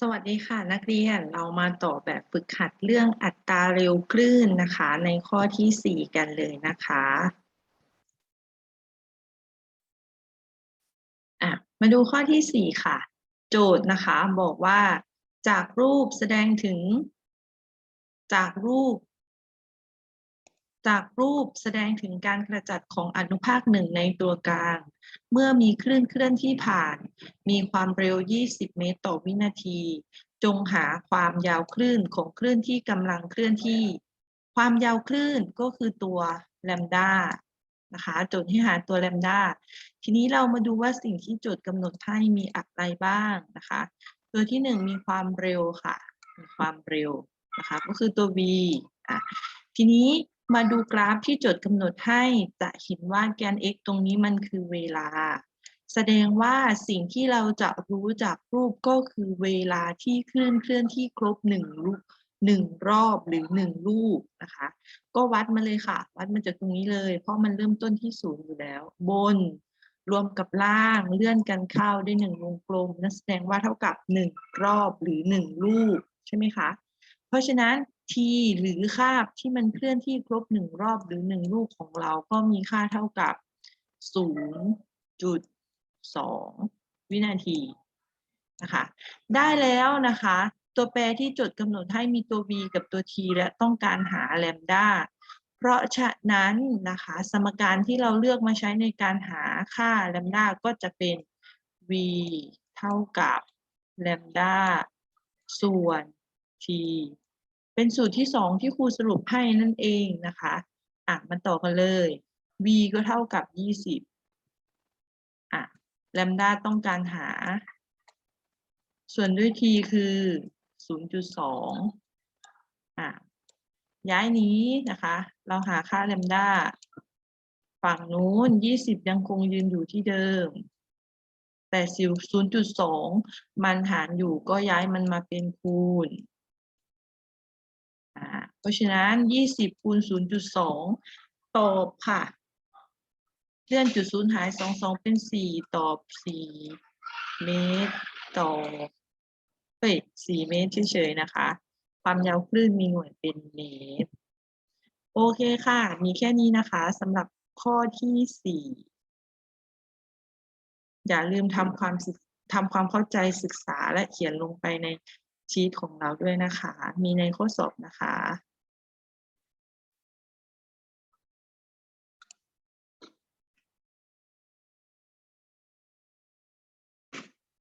สวัสดีค่ะ นักเรียนเรามาต่อแบบฝึกหัดเรื่องอัตราเร็วคลื่นนะคะ ในข้อที่ 4 กันเลยนะคะอะมาดูข้อที่ 4 ค่ะ โจทย์นะคะบอกว่าจากรูปแสดงถึง จากรูป จากรูปแสดงถึงการกระจัดของอนุภาคหนึ่งในตัวกลาง เมื่อมีคลื่นเคลื่อนที่ผ่าน มีความเร็ว 20 เมตรต่อวินาที จงหาความยาวคลื่นของคลื่นที่กำลังเคลื่อนที่ ความยาวคลื่นก็คือตัวแลมดานะคะโจทย์ให้หาตัวแลมดาทีนี้เรามาดูว่าสิ่งที่โจทย์กำหนดให้มีอะไรบ้างนะคะ ตัวที่หนึ่งมีความเร็วค่ะ มีความเร็วนะคะ ก็คือตัว v อะทีนี้ มาดูกราฟที่โจทย์กำหนดให้จะเห็นว่าแกน x ตรงนี้มันคือเวลา แสดงว่าสิ่งที่เราจะรู้จากรูปก็คือเวลาที่เคลื่อนเคลื่อนที่ครบหนึ่งลูกหนึ่งรอบหรือหนึ่งลูกนะคะ ก็วัดมาเลยค่ะ วัดมาจากตรงนี้เลย เพราะมันเริ่มต้นที่ศูนย์อยู่แล้ว บน รวมกับล่างเลื่อนกันเข้าได้หนึ่งวงกลมนั่นแสดงว่าเท่ากับหนึ่งรอบหรือหนึ่งลูกใช่ไหมคะ เพราะฉะนั้น t หรือคาบที่มันเคลื่อนที่ครบหนึ่งรอบหรือหนึ่งลูกของเราก็มีค่าเท่ากับศูนย์จุดสองวินาทีนะคะ ได้แล้วนะคะ ตัวแปรที่จดกำหนดให้มีตัว v กับตัว t และต้องการหาแลมดาเพราะฉะนั้นนะคะ สมการที่เราเลือกมาใช้ในการหาค่าแลมดาก็จะเป็น v เท่ากับแลมดาส่วน t เป็นสูตรที่สองที่ครูสรุปให้นั่นเองนะคะ อะมาต่อกันเลย v ก็เท่ากับยี่สิบอะแลมดาต้องการหา ส่วนด้วย t คือศูนย์จุดสองอะย้ายนี้นะคะ เราหาค่าแลมดาฝั่งนู้นยี่สิบยังคงยืนอยู่ที่เดิม แต่สิวศูนย์จุดสองมันหารอยู่ก็ย้ายมันมาเป็นคูณ เพราะฉะนั้น 20คูณ0.2 ตอบค่ะ เลื่อนจุดศูนย์หาย 2 2 เป็น 4 ตอบ 4 เมตรต่อเฮ้ย4เมตรเฉยๆนะคะ ความยาวคลื่นมีหน่วยเป็นเมตร โอเคค่ะ มีแค่นี้นะคะสำหรับข้อที่ 4 อย่าลืมทำความทำความเข้าใจศึกษาและเขียนลงไปใน ชีตของเราด้วยนะคะ มีในข้อสอบนะคะ